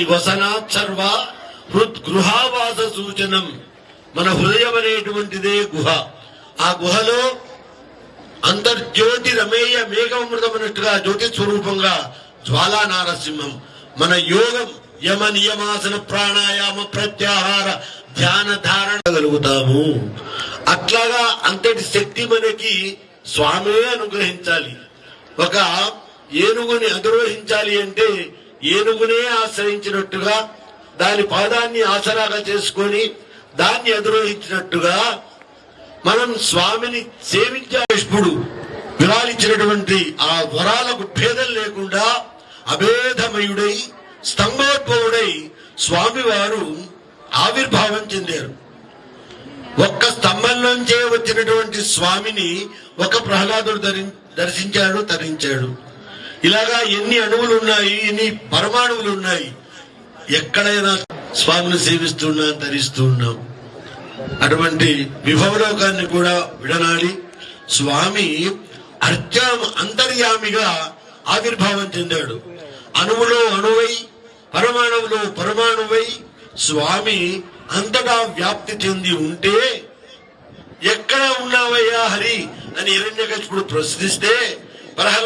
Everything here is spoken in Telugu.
వసనాత్ హృద్ గృహావాస సూచనం. మన హృదయం అనేటువంటిదే గుహ. ఆ గుహలో అంతర్జ్యోతి రమేయ మేఘమృతమైనట్టుగా జ్యోతి స్వరూపంగా జ్వాలా నారసింహం మన యోగం యమ నియమాసన ప్రాణాయామ ప్రత్యాహార ధ్యాన ధారణ కలుగుతాము. అట్లాగా అంతటి శక్తి మనకి స్వామే అనుగ్రహించాలి. ఒక ఏనుగుని అధిరోహించాలి అంటే ఏనుగునే ఆశ్రయించినట్టుగా దాని పాదాన్ని ఆసరాగా చేసుకొని దాన్ని అధిరోహించినట్టుగా మనం స్వామిని సేవించాడు విరాలించినటువంటి ఆ వరాలకు భేదం లేకుండా అభేదమయుడై స్తంభోద్భవుడై స్వామివారు ఆవిర్భావం చెందారు. ఒక్క స్తంభం నుంచే వచ్చినటువంటి స్వామిని ఒక ప్రహ్లాదుడు దర్శించాడు తరించాడు. ఇలాగా ఎన్ని అణువులు ఉన్నాయి ఎన్ని పరమాణువులు ఉన్నాయి ఎక్కడైనా స్వామిని సేవిస్తున్నాం ధరిస్తున్నాం. అటువంటి విభవలోకాన్ని కూడా విడనాడి స్వామి అర్చా అంతర్యామిగా ఆవిర్భావం చెందాడు. అణువులో అణువై పరమాణువులో పరమాణువై స్వామి అంతటా వ్యాప్తి చెంది ఉంటే ఎక్కడ ఉన్నావయ్యా హరి అని హిరణ్యకశిపుడు ప్రశ్నిస్తే ప్రహ్లాద